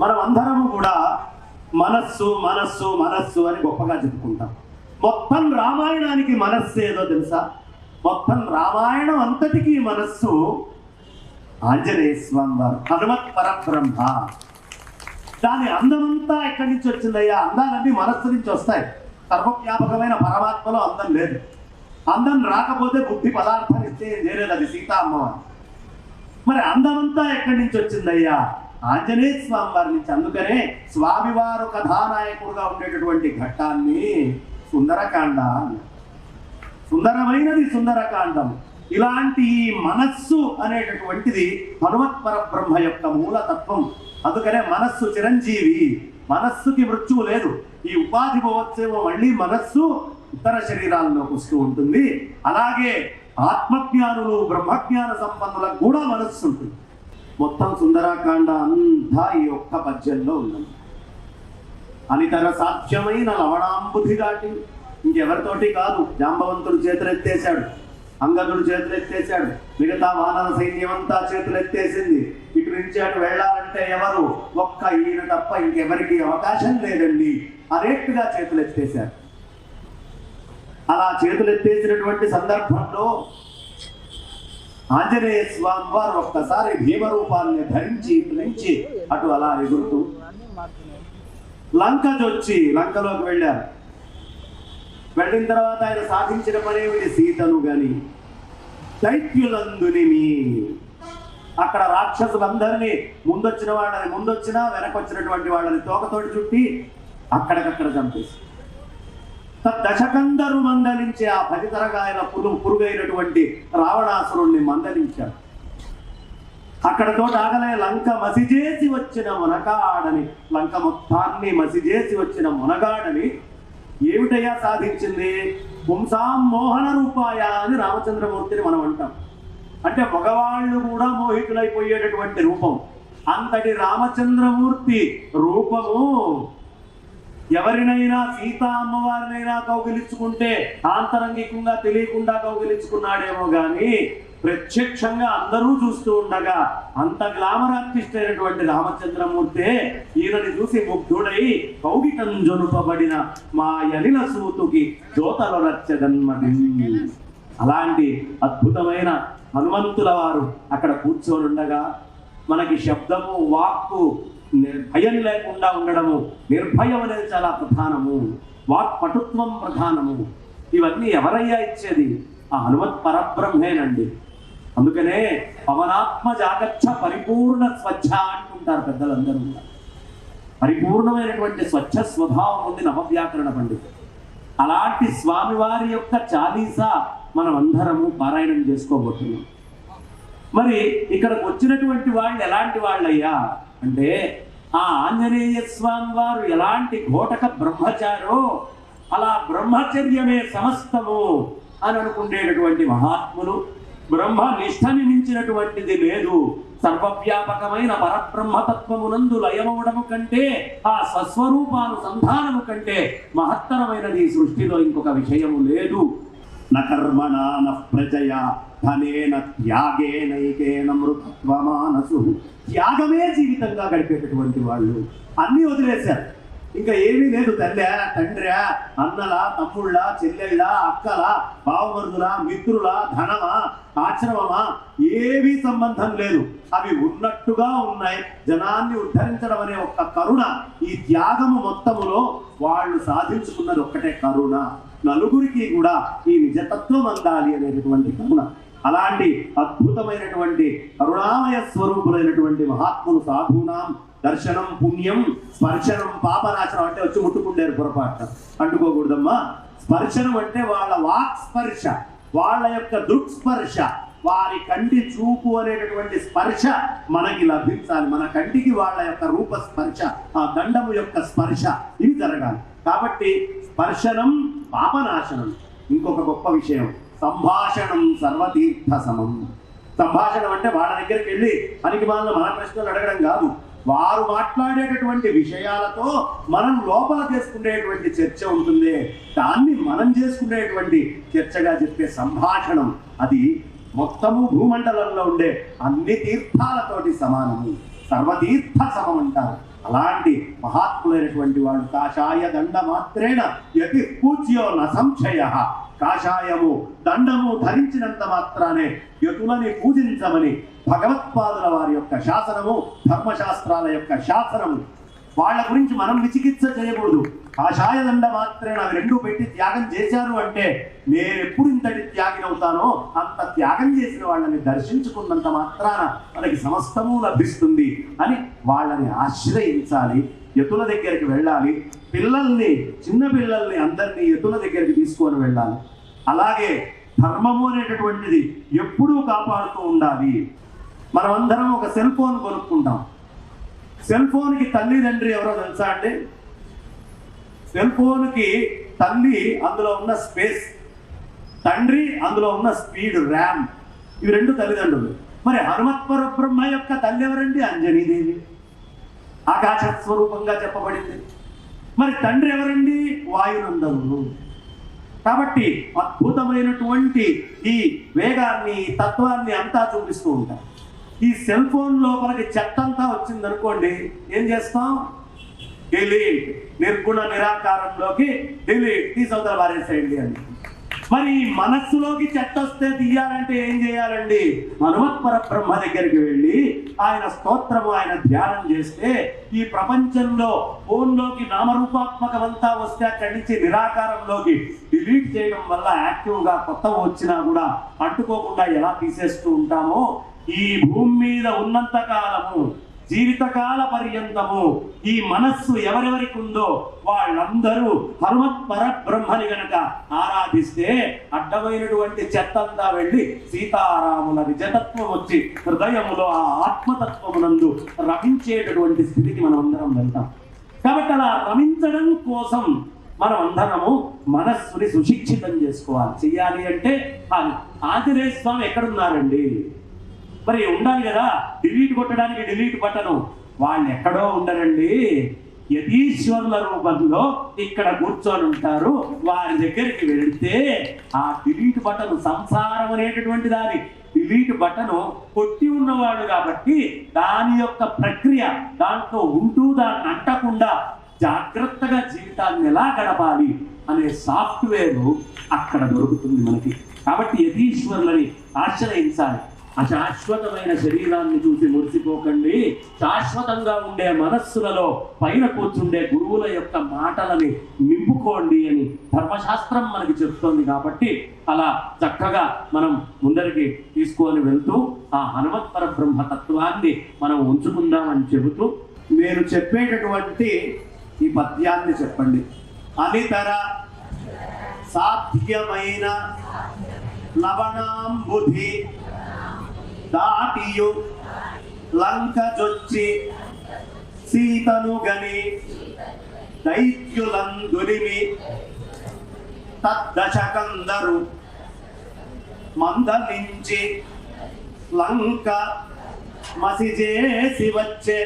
మనం అందరము కూడా మనస్సు మనస్సు మనస్సు అని గొప్పగా చెప్పుకుంటాం. మొత్తం రామాయణానికి మనస్సు ఏదో తెలుసా? మొత్తం రామాయణం అంతటికీ మనస్సు ఆంజనేయ స్వామి వారు హనుమత్ పరబ్రహ్మ. దాని అందమంతా ఎక్కడి నుంచి వచ్చిందయ్యా? అందాలన్నీ మనస్సు నుంచి వస్తాయి. సర్వవ్యాపకమైన పరమాత్మలో అందం లేదు. అందం రాకపోతే బుద్ధి పదార్థం ఇస్తే ఏం చేయలేదు అది సీతా అమ్మవారు మరి అందమంతా ఎక్కడి నుంచి వచ్చిందయ్యా? ఆంజనేయ స్వామి వారి నుంచి అందుకనే స్వామివారు కథానాయకుడుగా ఉండేటటువంటి ఘట్టాన్ని సుందరకాండ సుందరమైనది సుందరకాండం. ఇలాంటి మనస్సు అనేటటువంటిది హనుమత్ పరబ్రహ్మ యొక్క మూలతత్వం. అందుకనే మనస్సు చిరంజీవి మనస్సుకి మృత్యువు లేదు. ఈ ఉపాధి పోవచ్చేమో మళ్ళీ మనస్సు ఇతర శరీరాల్లోకి వస్తూ ఉంటుంది. అలాగే ఆత్మజ్ఞానులు బ్రహ్మజ్ఞాన సంపన్నులకు కూడా మనస్సు ఉంటుంది. మొత్తం సుందరాకాండ అంతా ఈ ఒక్క పద్యంలో ఉన్నది అనితర సాధ్యమైన లవణాంబుధి దాటి ఇంకెవరితోటి కాదు జాంబవంతుడు చేతులెత్తేశాడు అంగదుడు చేతులెత్తేశాడు మిగతా వానర సైన్యం అంతా చేతులెత్తేసింది. ఇటు నుంచి అటు వెళ్ళాలంటే ఎవరు? ఒక్క ఈయన తప్ప ఇంకెవరికి అవకాశం లేదండి. అనేట్టుగా చేతులెత్తేశారు అలా చేతులెత్తేసినటువంటి సందర్భంలో ఆంజనేయ స్వామి వారు ఒక్కసారి భీమరూపాన్ని ధరించి ఇటు అటు అలా ఎగురుతూ లంకజొచ్చి లంకలోకి వెళ్ళారు. వెళ్ళిన తర్వాత ఆయన సాధించిన పనేమిటి సీతను గాని దైత్యులందుని అక్కడ రాక్షసులందరినీ ముందొచ్చిన వాళ్ళని ముందొచ్చినా వెనకొచ్చినటువంటి వాళ్ళని తోకతోటి చుట్టి అక్కడికక్కడ చంపేసి దశకందరు మందలించే ఆ పది తరగాయల పురు పురుగైనటువంటి రావణాసురుణ్ణి మందలించాడు. అక్కడతో ఆగలే లంక మసిజేసి వచ్చిన మునగాడని లంక మొత్తాన్ని మసిజేసి వచ్చిన మునగాడని ఏమిటయ్యా సాధించింది? పుంసాం మోహన రూపాయ అని రామచంద్రమూర్తిని మనం అంటాం. అంటే మగవాళ్ళు కూడా మోహితులైపోయేటటువంటి రూపం. అంతటి రామచంద్రమూర్తి రూపము ఎవరినైనా సీతా అమ్మవారినైనా కౌగిలించుకుంటే ఆంతరంగికంగా తెలియకుండా కౌగిలించుకున్నాడేమో కానీ ప్రత్యక్షంగా అందరూ చూస్తూ ఉండగా అంత గ్లామర్ ఆర్టిస్ట్ అయినటువంటి రామచంద్రమూర్తే ఈయనని చూసి ముగ్ధుడై కౌగిటం జొనుపబడిన మా యలిల సూతుకి జ్యోతల రచ్చదన్మది అలాంటి అద్భుతమైన హనుమంతుల వారు అక్కడ కూర్చొని ఉండగా మనకి శబ్దము వాక్కు భయం లేకుండా ఉండడము నిర్భయం అనేది చాలా ప్రధానము. వాక్పటుత్వం ప్రధానము. ఇవన్నీ ఎవరయ్యా ఇచ్చేది? ఆ హనుమత్ పరబ్రహ్మేనండి. అందుకనే పవనాత్మ జాగచ్చ పరిపూర్ణ స్వచ్ఛ అంటుంటారు పెద్దలందరూ పరిపూర్ణమైనటువంటి స్వచ్ఛ స్వభావం ఉంది నవవ్యాకరణ పండితుడు అలాంటి స్వామివారి యొక్క చాలీసా మనం అందరము పారాయణం చేసుకోబోతున్నాం. మరి ఇక్కడికి వచ్చినటువంటి వాళ్ళు ఎలాంటి వాళ్ళయ్యా? అంటే ఆ ఆంజనేయ స్వామి వారు ఎలాంటి ఘోటక బ్రహ్మచారో అలా బ్రహ్మచర్యమే సమస్తము అని అనుకునేటటువంటి మహాత్ములు బ్రహ్మ నిష్టని మించినటువంటిది లేదు. సర్వవ్యాపకమైన పరబ్రహ్మతత్వమునందు లయమవడము కంటే ఆ సస్వరూపానుసంధానము కంటే మహత్తరమైనది ఈ సృష్టిలో ఇంకొక విషయము లేదు. న కర్మణా న ప్రజయా ధనేన త్యాగేనైకేన మృతత్వమానసు. త్యాగమే జీవితంగా గడిపేటటువంటి వాళ్ళు. అన్నీ వదిలేశారు. ఇంకా ఏమీ లేదు తల్లే తండ్రా అన్నల తమ్ముళ్ళ చెల్లెళ్ళ అక్కల బావమరుదుల మిత్రుల ధనమా ఆశ్రమమా ఏమీ సంబంధం లేదు. అవి ఉన్నట్టుగా ఉన్నాయి. జనాన్ని ఉద్ధరించడం అనే ఒక్క కరుణ ఈ త్యాగము మొత్తములో వాళ్ళు సాధించుకున్నది ఒక్కటే కరుణ. నలుగురికి కూడా ఈ నిజతత్వం అందాలి అనేటటువంటి కరుణ. అలాంటి అద్భుతమైనటువంటి కరుణామయ స్వరూపులైనటువంటి మహాత్ములు సాధునాం దర్శనం పుణ్యం స్పర్శనం పాపనాశనం అంటే వచ్చి ముట్టుకుంటారు పొరపాటు అంటుకోకూడదమ్మా. స్పర్శనం అంటే వాళ్ళ వాక్ స్పర్శ వాళ్ళ యొక్క దృక్స్పర్శ వారి కంటి చూపు అనేటటువంటి స్పర్శ మనకి లభించాలి. మన కంటికి వాళ్ళ యొక్క రూప స్పర్శ ఆ దండము యొక్క స్పర్శ ఇది జరగాలి. కాబట్టి స్పర్శనం పాపనాశనం. ఇంకొక గొప్ప విషయం. సంభాషణం సర్వతీర్థ సమం సంభాషణం అంటే వాళ్ళ దగ్గరికి వెళ్ళి పనికి మన మన ప్రశ్నలు అడగడం కాదు. వారు మాట్లాడేటటువంటి విషయాలతో మనం లోపల చేసుకునేటువంటి చర్చ ఉంటుంది. దాన్ని మనం చేసుకునేటువంటి చర్చగా చెప్పే సంభాషణం. అది మొత్తము భూమండలంలో ఉండే అన్ని తీర్థాలతోటి సమానము. సర్వతీర్థ సమం అంటారు. అలాంటి మహాత్ములైనటువంటి వాళ్ళు కాషాయ దండ మాత్రేణ యతి పూజ్యో న సంశయ. కాషాయము దండము ధరించినంత మాత్రానే యతులని పూజించమని భగవత్పాదుల వారి యొక్క శాసనము ధర్మశాస్త్రాల యొక్క శాసనము. వాళ్ళ గురించి మనం విచికిత్స చేయకూడదు. కాషాయ దండ మాత్రమే అవి రెండు పెట్టి త్యాగం చేశారు అంటే నేను ఎప్పుడు ఇంతటి త్యాగినవుతానో అంత త్యాగం చేసిన వాళ్ళని దర్శించుకున్నంత మాత్రాన మనకి సమస్తము లభిస్తుంది అని వాళ్ళని ఆశ్రయించాలి ఎతుల దగ్గరికి వెళ్ళాలి పిల్లల్ని చిన్న పిల్లల్ని అందరినీ ఎతుల దగ్గరికి తీసుకొని వెళ్ళాలి. అలాగే ధర్మము అనేటటువంటిది ఎప్పుడూ కాపాడుతూ ఉండాలి. మనమందరం ఒక సెల్ ఫోన్ కొనుక్కుంటాం. సెల్ ఫోన్కి తల్లిదండ్రి ఎవరో తెలుసా అండి? సెల్ ఫోన్కి తల్లి అందులో ఉన్న స్పేస్ తండ్రి అందులో ఉన్న స్పీడ్ ర్యామ్ ఇవి రెండు తల్లిదండ్రులు. మరి హనుమత్ బ్రహ్మ యొక్క తల్లి ఎవరండి? అంజనీదేవి ఆకాశ స్వరూపంగా చెప్పబడింది. మరి తండ్రి ఎవరండి? వాయునందనుడు కాబట్టి అద్భుతమైనటువంటి ఈ వేగాన్ని ఈ తత్వాన్ని అంతా చూపిస్తూ ఉంటారు. ఈ సెల్ ఫోన్ లోపలికి చెత్త అంతా వచ్చింది అనుకోండి ఏం చేస్తాం? డిలీట్ నిర్గుణ నిరాకారంలోకి డిలీట్ తీసవతల వారేసేయండి అని. మరి మనస్సులోకి చెత్త వస్తే తీయాలంటే ఏం చేయాలండి? హనుమత్పర బ్రహ్మ దగ్గరికి వెళ్ళి ఆయన స్తోత్రము ఆయన ధ్యానం చేస్తే ఈ ప్రపంచంలో ఫోన్లోకి నామరూపాత్మకమంతా వస్తే అక్కడి నుంచి నిరాకారంలోకి డిలీట్ చేయడం వల్ల యాక్టివ్గా కొత్త వచ్చినా కూడా అంటుకోకుండా ఎలా తీసేస్తూ ఉంటామో ఈ భూమి మీద ఉన్నంత కాలము జీవితకాల పర్యంతము ఈ మనస్సు ఎవరెవరికి ఉందో వాళ్ళందరూ హనుమత్ పరబ్రహ్మని గనక ఆరాధిస్తే అడ్డమైనటువంటి చెత్తంతా వెళ్ళి సీతారాముల జతత్వం వచ్చి హృదయములో ఆ ఆత్మతత్వమునందు రమించేటటువంటి స్థితికి మనం అందరం వెళ్తాం. కాబట్టి అలా రమించడం కోసం మనం అందరము మనస్సుని సుశిక్షితం చేసుకోవాలి. చెయ్యాలి అంటే ఆంజనేయ స్వామి ఎక్కడున్నారండి? మరి ఉండాలి కదా? డిలీట్ కొట్టడానికి డిలీట్ బటను. వాళ్ళు ఎక్కడో ఉండరండి. యతీశ్వరుల రూపంలో ఇక్కడ కూర్చొని ఉంటారు. వారి దగ్గరికి వెళితే ఆ డిలీట్ బటను సంసారం అనేటటువంటి దాని డిలీట్ బటను కొట్టి ఉన్నవాడు కాబట్టి దాని యొక్క ప్రక్రియ దాంట్లో ఉంటూ దాన్ని అంటకుండా జాగ్రత్తగా జీవితాన్ని ఎలా గడపాలి అనే సాఫ్ట్వేర్ అక్కడ దొరుకుతుంది మనకి. కాబట్టి యతీశ్వరులని ఆశ్రయించాలి. అశాశ్వతమైన శరీరాన్ని చూసి మురిసిపోకండి. శాశ్వతంగా ఉండే మనస్సులలో పైన కూర్చుండే గురువుల యొక్క మాటలని నింపుకోండి అని ధర్మశాస్త్రం మనకి చెప్తోంది కాబట్టి అలా చక్కగా మనం ముందరికి తీసుకొని వెళ్తూ ఆ హనుమత్పర బ్రహ్మతత్వాన్ని మనం ఉంచుకుందామని చెబుతూ నేను చెప్పేటటువంటి ఈ పద్యాన్ని చెప్పండి. అనితర సాధ్యమైన లవణాంబుధి దాటియు. లంక జొచ్చి సీతను గని దైత్యులందురిమి తద్దశకందరు మందలించి లంక మసిజేసి వచ్చే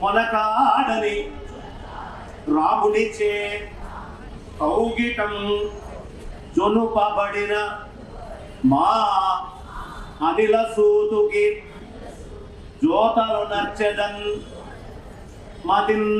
మొలకాడని రాముడిచే కౌగిటం జొనుపబడిన మా అనిల సూతుకి జ్యోతలు నచ్చదన్ మతిన్